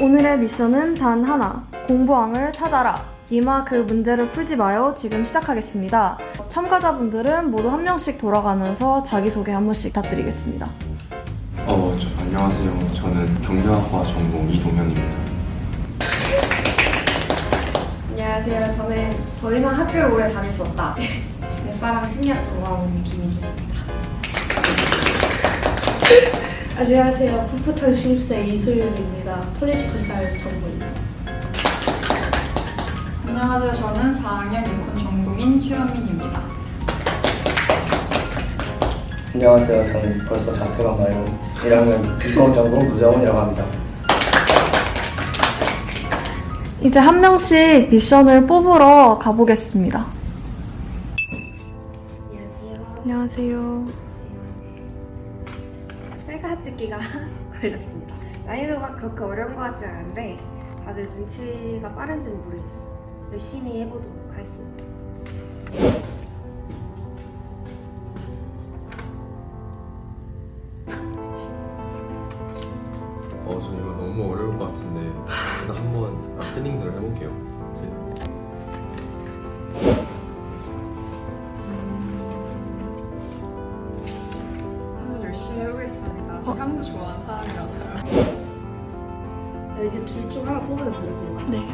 오늘의 미션은 단 하나. 공부왕을 찾아라. 이마 그 문제를 풀지 마요. 지금 시작하겠습니다. 참가자분들은 모두 한 명씩 돌아가면서 자기소개 한 번씩 부탁드리겠습니다. 어, 저, 안녕하세요. 저는 경영학과 전공 이동현입니다. 안녕하세요. 저는 더 이상 학교를 오래 다닐 수 없다. 뱃사랑 10년 전공하는 김희주입니다. 안녕하세요. 풋풋한 신입생 이소윤입니다. 폴리티컬 사이언스 전공입니다. 안녕하세요. 저는 4학년 이콘 전공인 최현민입니다. 안녕하세요. 저는 벌써 자퇴가 마요 1학년 비공 전공 노정훈이라고 합니다. 이제 한 명씩 미션을 뽑으러 가보겠습니다. 안녕하세요. 안녕하세요. 찍기가 걸렸습니다. 난이도가 그렇게 어려운 것 같지 않은데 다들 눈치가 빠른지는 모르겠어요. 열심히 해보도록 하겠습니다. 어, 저 이거 너무 어려울 것 같은데 일단 한번 앞트닝들을 해볼게요. 둘 중 하나 뽑으면 되는 건가요? 네.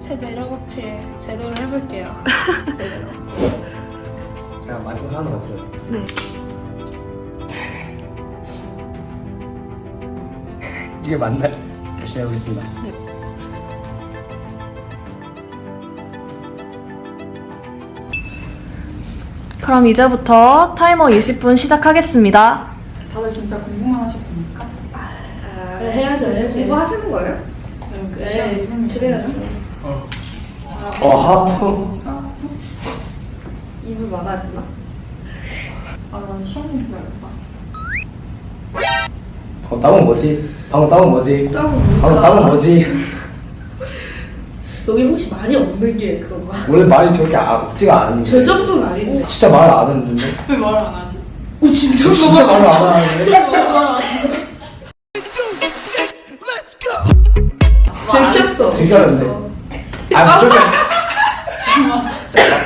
제 매력 어필 제대로 해볼게요. 제대로. 제가 마지막 하나 맞춰요. 네. 이게 맞나요? 열심히 해보겠습니다. 그럼 이제부터 타이머 20분 시작하겠습니다. 다들 진짜 공부만 하실 겁니까? 아, 네, 해야죠, 해야지. 공부하시는 거예요? 그럼 그 시험 무슨 그래야죠. 어, 하품. 입을 막아야 되나? 아, 나는 시험이 들어야겠다. 방금 따온 뭐지? 방금 따온 뭐지? 방금? 따온 뭐지? 여기 혹시 말이 없는 게 그건가? 원래 말이 저렇게 아, 없지가 않은데. 저 정도는 아닌데. 진짜 말 안 했는데. 왜 말을 안 하지? 오 진짜? 진짜 말을 안 하는데. 들켰어. 들켰는데. 아, 저렇게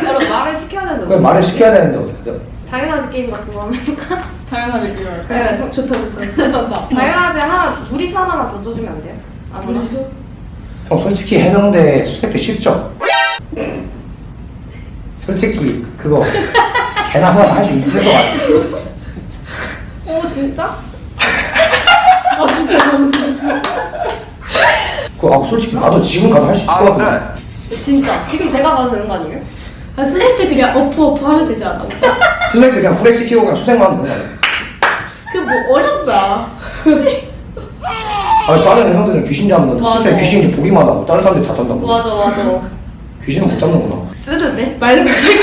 그럼 말을 시켜야 되는데 그냥 말을 시켜야 되는데 어떡하죠? 당연하지 게임 같은 거 하면 해볼까? 당연하게 그걸. 네, 아, 좋다 좋다. 된다. 당연하지 하나 무리수 하나만 던져주면 안 돼요? 아무나? 무리수? 형 솔직히 해병대 수색도 쉽죠? 솔직히 그거 개나 소나 할수 있을 것 같아. 오 진짜? 그, 아, 솔직히 나도 지금 가도 할 수 있을 것 같아. 진짜 지금 제가 가도 되는 거 아니에요? 아때 그냥 어프 어프 하면 되지 않아? 수색 그냥 후레 시키고 그냥 수색만 하면 되는 거야. 그 뭐 어렵다. 아니, 다른 형들은 귀신 잡는, 맞아. 수색 귀신인지 보기만 하고, 다른 사람들이 다 잡는다고. 맞아 맞아 귀신은 못 잡는구나. 쓰는데? 말을 못하겠어.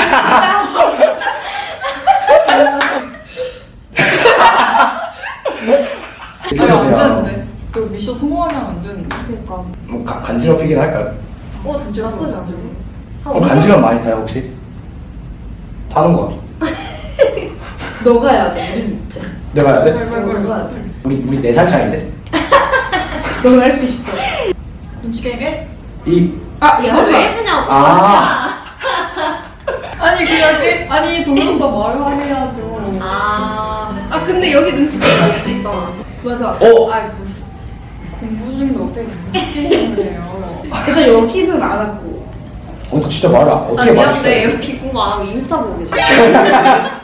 아니, 안 되는데. 그 미션 성공하면 안 되는데. 그니까 뭐, 가- 간지럽히긴 할까요? 오 나쁘지 않은데? 한 어, 5분? 간지럽 많이 타요, 혹시? 타는 거 같아. 너가 해야 돼. 우린 못해. 내가 해야 돼? 너가 돼. 우리, 우리 4살 차인데? 너가 할수 있어. 눈치 게임 1? 이, 아 이거 하지 왜 마. 해주냐고 아, 아니, 그렇게. 아니, 동료보다 말을 하게 해야죠. 아, 아 근데 여기 눈치 챘을 수도 있잖아 맞아. 어? 아이, 무슨. 공부 중인데 어떻게 눈치 게임을 해요? 일단 여기는 알았고. 어, 너 진짜 말아. 아 어떻게 미안한데 말해? 여기 공부 안 하면 인스타 보고 계셔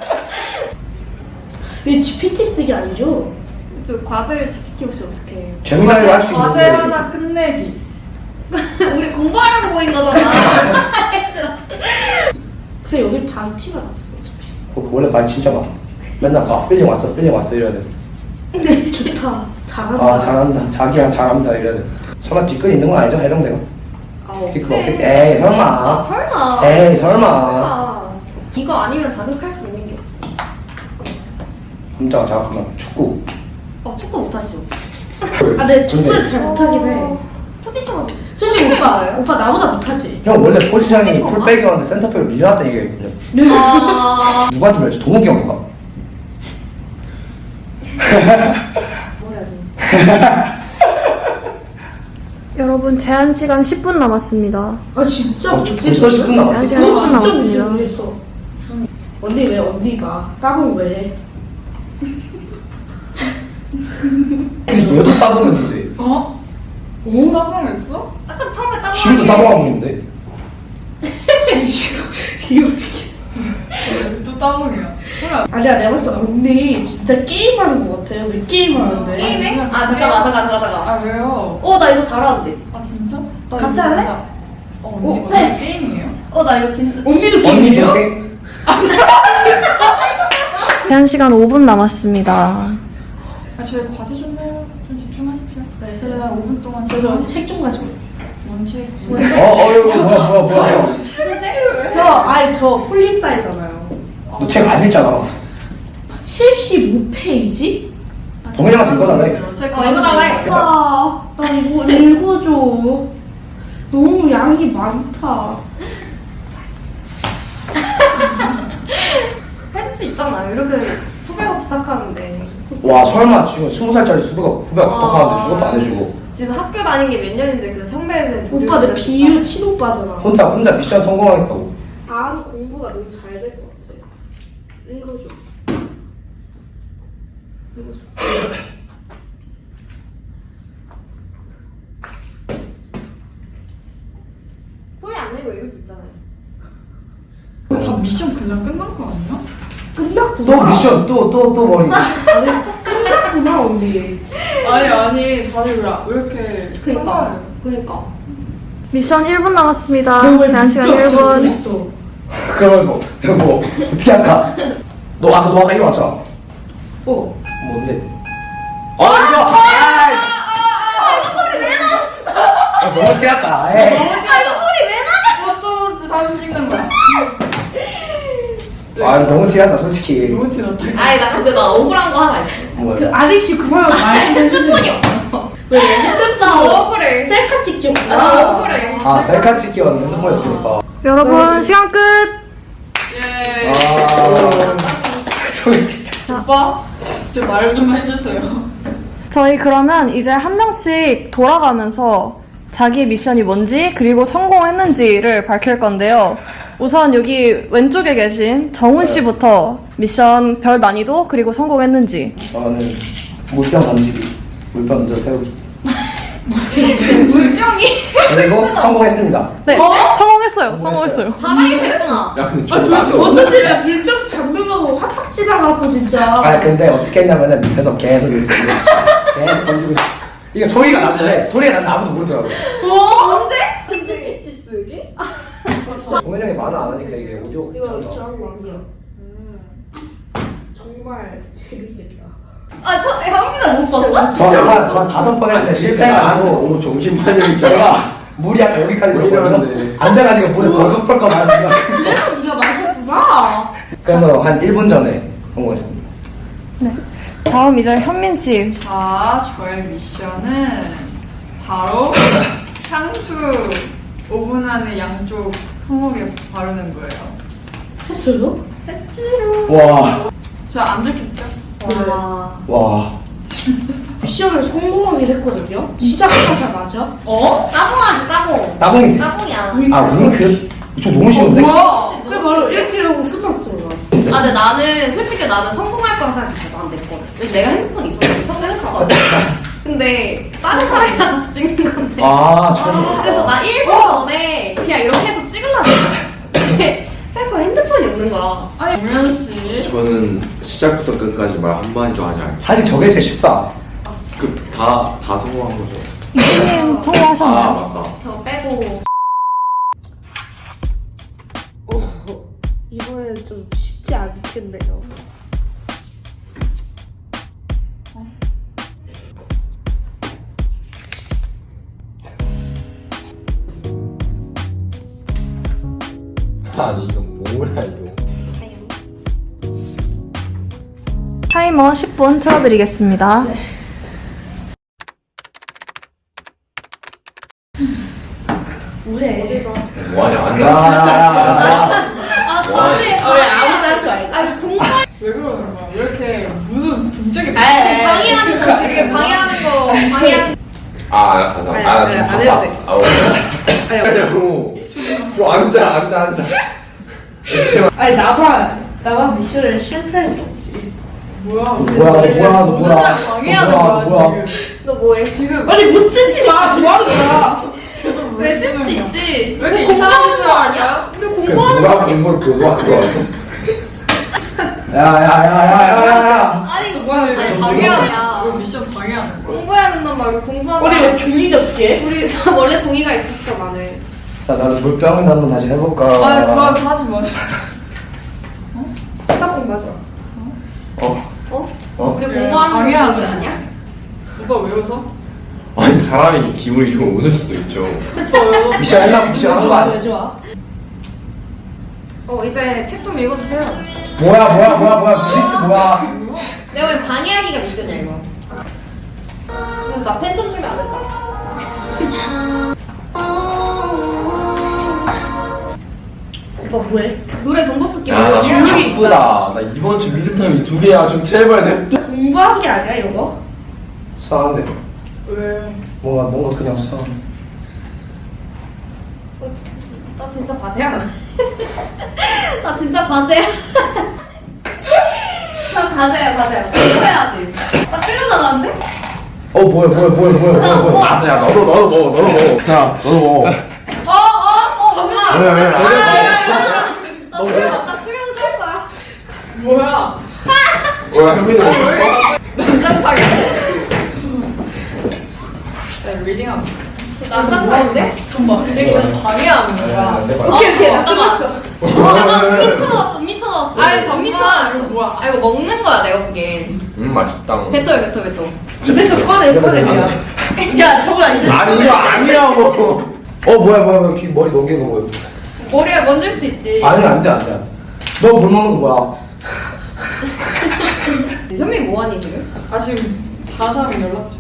이 GPT 쓰기 아니죠? 저 과제를 GPT 혹시 어떻게 해요? 재미나게 할수 있는데. 과제 하나 끝내기. 우리 공부하려고 모인 거잖아 그냥 여기 바로 티가 났어. 어차피. 그 원래 말 진짜 많아. 맨날 아 필링 왔어 필링 왔어 이래야 돼. 근데 좋다. 잘한다. 아 잘한다 자기야 잘한다 이래야 돼. 설마 뒤끝 있는 건 아니죠 해병대가? 아 그거 없겠지. 에이 아 설마. 설마 에이 설마. 설마 이거 아니면 자극할 수 있는 게 없어 남자가 자각하면 축구. 어 축구 못하시죠? 아, 내 축구를 잘 못하긴 해. 포지션 솔직히 포지션이 오빠, 뭐예요? 오빠 나보다 못하지? 형 원래 포지션이? 풀백이었는데 센터백을 밀려났다는 얘기거든요. 아 누구한테 밀렸지? 동욱이 형인가? 여러분 제한 시간 10분 남았습니다. 아 진짜 어, 뭐지? 벌써 10분 남았지? 제한 너 시간 진짜 뭔지 10분 남았습니다. 모르겠어. 언니 왜 언니가 따봉 왜? 얘도 따봉했는데 어? 오 따봉했어? 아까 처음에 따로 지금도 따봉하고 있는데 이거 되게 또 따봉이야. 그래. 아니야 내가 봤을 때 언니 진짜 게임하는 것 같아 왜 게임하는데? 게임해? 아 잠깐만 잠깐 잠깐 잠깐. 아 왜요? 어 나 이거 잘하는데. 아 진짜? 나 같이 이거 할래? 진짜- 어 언니 어, 이거 네. 게임이에요? 어 나 이거 진짜. 언니도 언니도 게임해요? 게 제한 시간 5분 남았습니다. 아 저희 과제 좀 해요. 좀 집중하십시오. 네, 제가 5분 동안 저저 책 좀 가지고 원책 어? 어 이거 뭐야 뭐야 뭐야 저 아니 저 폴리사이잖아요 너 책 안 읽잖아 75페이지? 동현이한테 읽어달래 어 이거 달라 해. 아, 나 이거 읽어줘 너무 양이 많다 해줄 수 있잖아. 이렇게 후배가 부탁하는데. 와 설마 지금 20살짜리 수배가 후배가 부탁하는데 저것도 안 해주고. 지금 학교 다닌 게 몇 년인데 그 선배는 오빠 내 비유 친오빠잖아. 혼자 혼자 미션 성공하겠다고. 다음 공부가 너무 잘 될 것 같아. 읽어줘. 소리 안 내고 읽을 수 있잖아요. 다 미션 그냥 끝난 거 아니야? 끝났구나 또 미션 또 또 또 머리 끝났구나 언니 아니 아니 다들 왜, 왜 이렇게 그니까. 그니까. 미션 1분 남았습니다. 제한 시간 1분. 있어 그러면 뭐, 뭐 어떻게 할까? 너 아까 너 아까 왔잖아 어 뭔데? 어 이거! 아이! 아, 너무 티났다 에이. 어쩌면서 사진 찍는 거야? 아 너무 티났다 솔직히 너무 티났다. 아니 나 근데 나 억울한 거 하나 있어. 뭐야 그 아저씨 그만 말좀 해주세요 핸드폰이 없어. 왜 핸드폰 나 억울해. 셀카 찍기 아, 나 억울해. 아 셀카 찍기 왔는 핸드폰이 없으니까 여러분 시간 끝. 예. 아 저기 오빠, 저말좀 해주세요. 저희 그러면 이제 한 명씩 돌아가면서 자기 미션이 뭔지 그리고 성공했는지를 밝힐 건데요. 우선 여기 왼쪽에 계신 정훈 씨부터 미션 별 난이도 그리고 성공했는지. 저는 물병 던지기 물병 던져 세우기 물병이? 그리고 성공했습니다. 네, 성공했어요. 성공했어요. 바닥에서 했구나. 야 근데 좀 맞아 어쩐지 나 물병 잠금하고 화딱 지나가고 진짜. 아 근데 어떻게 했냐면은 밑에서 계속 이렇게 계속 던지고 있어. 이게 소리가 나는데 소리가 나는데 아무도 모르더라고 언제? 형이 말을 안 하니까 이게 오디오 이거 괜찮아. 저왕이야 정말 재밌겠다. 아, 저 현미가 못 봤어? 저한 저 다섯 번 했는데 실패해가지고. 오 정신만이 있잖아. 제가 물이 약간 여기까지 왜 있었거든요. 이러는데? 안 돼가지고 물에 벌컥벌컥 마시고. 그래서 네가 마셨구나. 그래서 한 1분 전에 성공했습니다. 다음 이제 현민 씨. 자, 저의 미션은 바로 향수. 5분 안에 양쪽 20개 바르는 거예요. 했어요? 와, 자, 안 들켰죠? 와. 와. 미션을 성공하긴 했거든요 시작하자마자 어? 따봉하지, 따봉. 따봉이지? 따봉이야. 아, 윙크? 저 너무 쉬운데? 뭐야? 그래 바로 이렇게 하고 끝났어 나 아, 근데 나는 솔직히 나는 성공할 거라 생각했어. 난내 거. 내가 핸드폰 있었는데 성공했었거든. 근데 다른 사람이랑 같이 찍는 건데. 아, 참. 그래서 나 1분 전에 그냥 이렇게 해서 찍으려고 했는데 셀프 핸드폰이 없는 거야. 아니, 동현 씨. 저는 시작부터 끝까지 말 한마디도 하지 않고 사실 저게 제일 쉽다. 그다다 성공한 거죠 선생님 아 성공하셨나요? 맞다 저 빼고. 이번엔 좀 쉽지 않겠네요 아니 이건 뭐야 이거 타이머 10분 틀어드리겠습니다. 뭐해 뭐하냐 야, 앉아 야, 야. 아, 왜 아무도 하지 말자. 아, 공부 왜 그러는 거야? 왜 이렇게 무슨 동작이 에이, 지금 방해하는 거 방해하는 아 알았어 알았어 아니, 아나 아니, 좀안 바빠 해도 돼. 아 오케이 좀 앉아 앉아 앉아 아니 나만 나만 미션을 실패할 수 없지. 뭐야? 뭐야 너 뭐야 너 뭐야 너 방해하는 뭐야 거야 너 뭐야 지금. 너 뭐해? 지금 아니 못 쓰지 마. 뭐 하는 거야? 왜쓸 수도 있지? 왜 이렇게 공부하는 거 아니야? 우리 공부하는 누가 거지. 공부를 교도하는 거 같아 야야야야야야야 아니 이거 뭐야? 이거 아니 방해하는 공부야. 왜 미션 방해하는 거야? 공부해야 된단 말이야. 공부하면 우리 왜 종이 접게? 우리 원래 종이가 있었어 나는. 자 나는 물병을 한번 다시 해볼까 아 그거 하지 마. 사공 맞아. 어? 어? 어? 우리 그래, 공부하는 방해하는 거 아니야? 오빠 왜 웃어? 아니 사람이 기분이 좀 웃을 수도 있죠 오빠 왜 웃어? 미션 했나 미션 왜 한거 좋아? 아니야 왜 좋아? 어 이제 책 좀 읽어주세요. 뭐야 뭐야 뭐야 뭐야 뮤지스 뭐야 내가 왜 방해하기가 미션이야 이거. 그래서 나펜좀 주면 안 될까? 오빠 뭐해? 노래 전곡 듣기 야나 뭐야? 손 이쁘다 나 이번 주 미드텀이 두 개야 좀 제발 내 공부하는 게 아니야 이런 거? 수상한데 왜? 뭔가 뭔가 그냥 수상해 나 진짜 과제야. 나 진짜 과제야. 나 과제야 과제야. 해야지. 나 끌려 나가는데? 어 뭐야 뭐야 뭐야 뭐야 뭐야 뭐야 알았어 야 너도 너도 먹어 너도 먹어 자 너도 먹어 어 잠깐만. 왜, 왜, 왜, 왜, 왜? 나 투명 나 투명 할 거야. 뭐야? 뭐야 현민이 먹어 난장판이. 나 리딩 하고 있어. 난장판인데? 잠깐만. 이게 계속 방해하는 거야. 오케이 오케이 나 잠깐만. 끝났어. 잠깐 미쳐 나왔어 미쳐 나왔어. 아니, 잠 미쳐. 이거 뭐야? 아 이거 먹는 거야 내가 보기엔. 음 맛있다 뱉어 뱉어 뱉어. 입에서 꺼내 꺼내 그냥. 야 저거 입에서 아니 이거 아니라고 어 뭐야 뭐야 뭐야 귀 머리 넘기는 거 뭐야 머리에 만질 수 있지. 아니 안돼 안돼 너 물 먹는 거 뭐야 현미 뭐하니 지금? 아 지금 다른 사람이 연락 줘.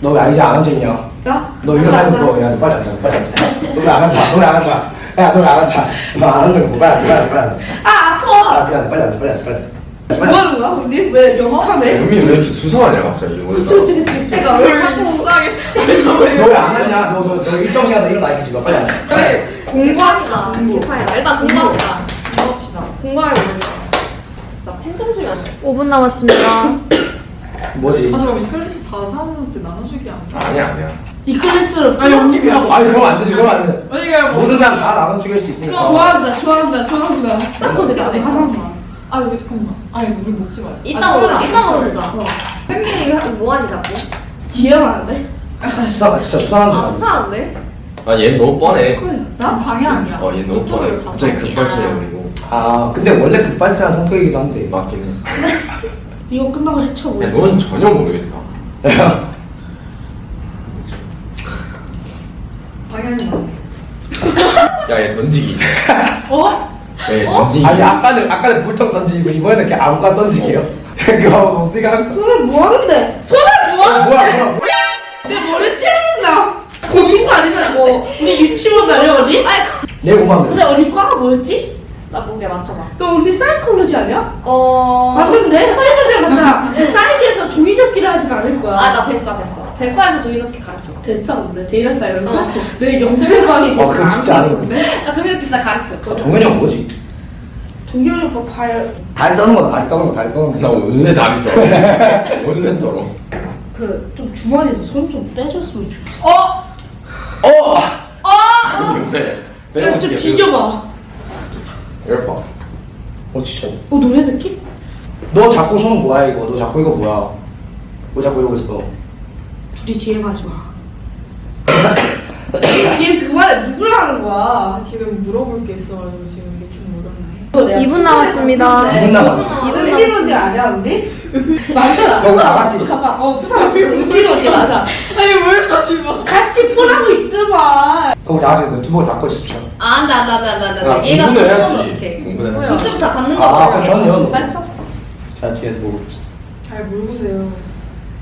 너 왜 이제 안 앉았냐 야. 너 이거 사는 거, 야, 너 빨리 앉아, 빨리 앉아. 너왜안 앉아, 너 왜 안 앉아. 야, 너 왜 안 앉아. 너안 앉는 거, 빨리 앉아, 빨리 앉아, 빨리 앉아. 아 아파. 아, 빨리 앉아, 빨리 앉아, 빨리 앉아, 빨리 앉아. 뭐 하는 거야 언니? 왜 영탐해? 현민이 왜 이렇게 수상하냐 갑자기 이거 그치 그치 그치 그치. 그러니까 왜 자꾸 이상하게. 너왜 안 앉냐? 너, 너, 너 일정 시간에 일어나 있겠지, 너 빨리 앉아. 왜 공부합시다. 공부해라. 일단 공부합시다. 공부합시다. 공부하려고 그러니까. 진짜 펜좀 주면 안 돼? 5분 남았습니다. 뭐지? 아 잠깐 이 클래스 다 사람한테 나눠주기 아니야? 아니야 아니야 이 클래스를 아니 언니 그냥 아니, 그러면 안 되지, 그러면 안 돼. 언니 그냥 모든 사람 다 나눠 죽일 수 있으니까. 좋아한다 좋아한다 좋아한다. 딱 되게 안 해. 아 여기 잠깐만. 아니 우리 먹지 마요. 이따 먹자. 이따 먹자. 현민이 뭐하니 자꾸? 뒤에만 안 돼? 수상하, 진짜 아 수상한데. 수사한데? 아 얘는 너무 뻔해 나 방해 아니야. 어 얘는 너무 뻔해 갑자기 급발진해버리고 아, 근데 원래 급발진한 성격이기도 한데. 맞긴 해 이거 끝나고 야, 헤쳐보자. 넌 전혀 모르겠다 야, 방해하지 마. 야얘 던지기 어? 야 얘 던지기 아니, 아까는, 아까는 물통 던지고, 이번에는 이렇게 아무거나 던지게요. 그거 목지가 한 손을 뭐 하는데? 손을 뭐 어, 뭐야, 뭐야. 고민도 아니잖아 뭐. 근데 유치원 다녀 언니? 아이 내 오만 근데 언니 과가 뭐였지? 나 목에 맞춰봐. 너 언니 사이콜로지 아니야? 어. 맞는데? 사이콜로지 맞자. 사이드에서 종이 접기를 하진 않을 거야. 아 나 됐어 됐어. 됐어야지 종이접기 가르쳐. 됐어 근데 데이터 사이언스? 어. 내 영재과학이 어, 그거 진짜 아니거든. 나 종이접기 진짜 가르쳐. 동현이 형 뭐지? 동현이 오빠 발, 다리 떠는 거다, 다리 떠는 거, 다리 떠는 나 거. 원래 다리 떨어 원래 떨어 그, 좀 주머니에서 손 좀 빼줬으면 좋겠어. 어? 어! 아니 왜 야, 좀 뒤져봐. 열봐 어, 진짜. 어, 노래 듣기? 너 자꾸 손 뭐야, 이거? 너 자꾸 이거 뭐야? 뭐 자꾸 이러고 있어? 둘이 DM 하지 마. DM 그만해. 누구랑 하는 거야? 아 지금 물어볼 게 있어가지고 지금. 2분 남았습니다. 이분 남았- 이분 은빈 언니 아니야 언니? 맞잖아. 거기 다 같이. 가봐. 어 부산 은빈 언니 맞아. 아니 뭘 하지 마. 같이 폰하고 있더만. 거기 나가서 노트북을 닫고 있읍시다. 아, 안 돼, 안 돼, 안 돼, 안 돼, 안 돼. 야, 얘가 공부는. 어떡해. 공부는 해야지. 노트북 다 닫는 거 아. 그럼 저는 요 맛있어? 자, 뒤에서 보고. 잘 물으세요.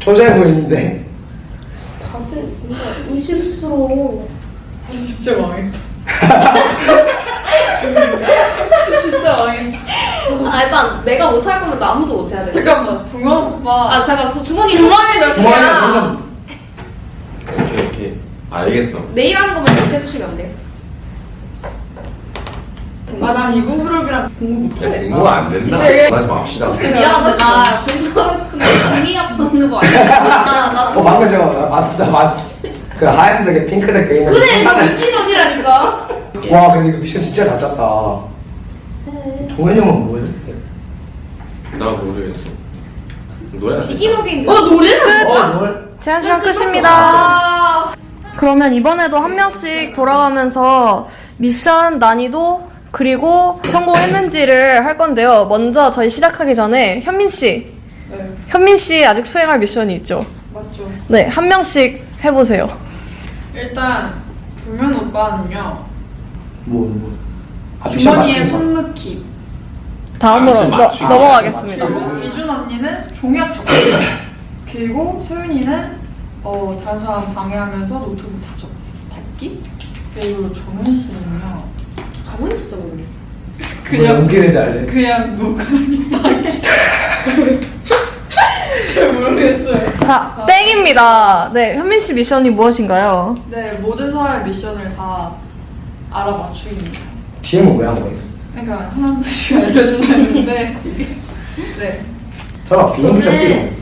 초조해 보이는데. 다들 뭔가 의심스러워. 진짜 망했다. 아, 일단 내가 못할 거면 또 아무도 못해야 돼. 잠깐만 동현 오빠 아, 제가 소- 주머니 주머니 몇 주머니에 개야? 점점 이렇게 이렇게 알겠어 내일 하는 것만 이렇게 해주시면 안 돼요? 아난 이구 그룹이랑 공부 야 못하겠다 공부 안 된다 네. 하지 맙시다 미안한데 나 공부하고 싶은데 공이가 없는 거 아니야? 나, 나 어 방금 저 봤어 봤어 그 하얀색에 핑크색 돼 있는 그래, 나그 민기론이라니까. 와 근데 이거 미션 진짜 잘 짰다 동현이 형은? 나 모르겠어 노래 비기너 게임. 어 노래는 어 뭘? 제한 시간. 끝입니다. 그러면 이번에도 한 명씩 돌아가면서 미션 난이도 그리고 성공했는지를 할 건데요. 먼저 저희 시작하기 전에 현민 씨, 네 현민 씨 아직 수행할 미션이 있죠. 맞죠 네, 한 명씩 해보세요. 일단 동현 오빠는요 뭐 뭐. 아, 주머니에. 손 넣기 다음으로 아, 너- 맞추기. 넘어가겠습니다. 그리고 이준 언니는 종이학 접기 그리고 소윤이는 어 다른 사람 방해하면서 노트북 다 접, 닫기 그리고 정은 씨는요 저건 진짜 모르겠어. 뭐 그냥 연기를 잘해 그냥 녹음이 방해 잘 모르겠어요 자, 땡입니다. 네, 현민 씨 미션이 무엇인가요? 네 모든 사람의 미션을 다 알아맞추기입니다 DM은 왜 한 거예요? 그러니까 하나씩 알려주려는데 이게. 네. 접기로 저는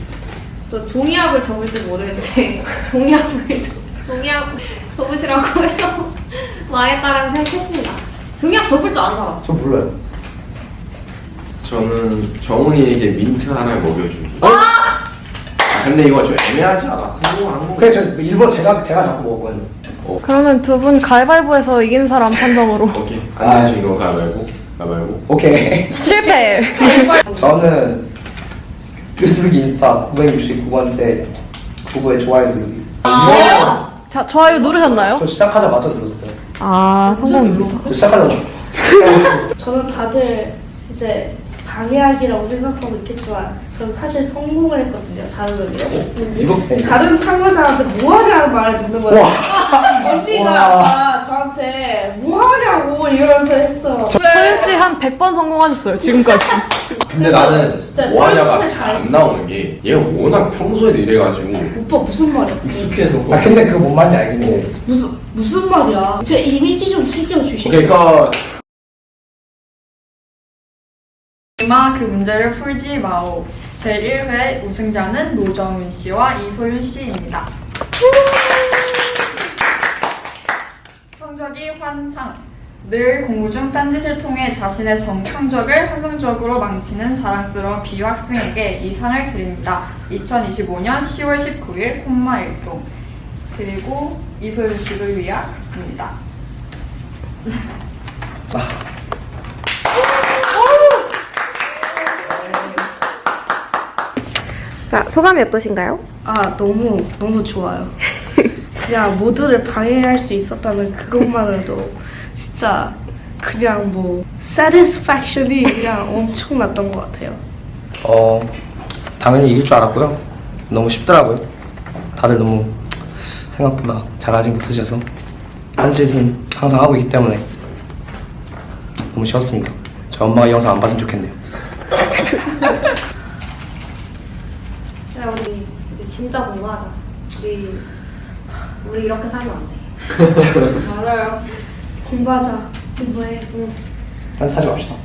저 종이학을 접을지 모르겠는데 종이학을 접- 종이학 접으시라고 해서 망했다라고 생각했습니다. 종이학 접을 줄 아는 사람. 저 몰라요. 저는 정훈이에게 민트 하나를 먹여주기 아! 근데 이거 좀 애매하지 않아? 성공한 거. 그래 저 일본 제가 제가 자꾸 먹었거든요. 그러면 두 분 가위바위보에서 이긴 사람 판정으로. 오케이. 아. 안 되신 거 가말고 가말고 오케이 실패. 저는 뷰티북 인스타 969번째 구구에 좋아요 누르기 자, 좋아요 누르셨나요? 저 시작하자마자 눌렀어요 아, 성공입니다. 저 시작하자마자 저는 다들 이제 방해하기라고 생각하고 있겠지만 저는 사실 성공을 했거든요. 다른 의미로. 이거 네. 다른 참가자한테 뭐하냐는 말을 듣는 거예요. 언니가 와. 아까 저한테 뭐하냐고 이러면서 했어. 소윤 씨 한 100번 성공하셨어요, 지금까지. 근데 그래서 나는 진짜 뭐하냐가 뻘짓을 잘 안 잘했지. 나오는 게 얘가 워낙 평소에도 이래가지고 오빠 무슨 말이야? 익숙해서 아 근데 그거 뭔 말인지 해 무슨 무슨 말이야? 제 이미지 좀 챙겨 주시고. 오케이 컷 이마 그 문제를 풀지 마오. 제1회 우승자는 노정윤 씨와 이소윤 씨입니다. 성적이 환상. 늘 공부 중 딴짓을 통해 자신의 성적을 환상적으로 망치는 자랑스러운 비학생에게 이 상을 드립니다. 2025년 10월 19일 콤마 1동. 그리고 이소윤 씨도 위약했습니다. 자, 소감이 어떠신가요? 아 너무 너무 좋아요. 그냥 모두를 방해할 수 있었다는 그것만으로도 진짜 그냥 뭐 satisfaction이 그냥 엄청났던 것 같아요. 어 당연히 이길 줄 알았고요 너무 쉽더라고요 다들 너무 생각보다 잘하지 못하셔서 딴짓은 항상 하고 있기 때문에 너무 쉬웠습니다 저 엄마가 이 영상 안 봤으면 좋겠네요 야, 우리 이제 진짜 공부하자. 우리 우리 이렇게 살면 안 돼. 맞아요. 공부하자. 공부해. 응. 딴짓하지 맙시다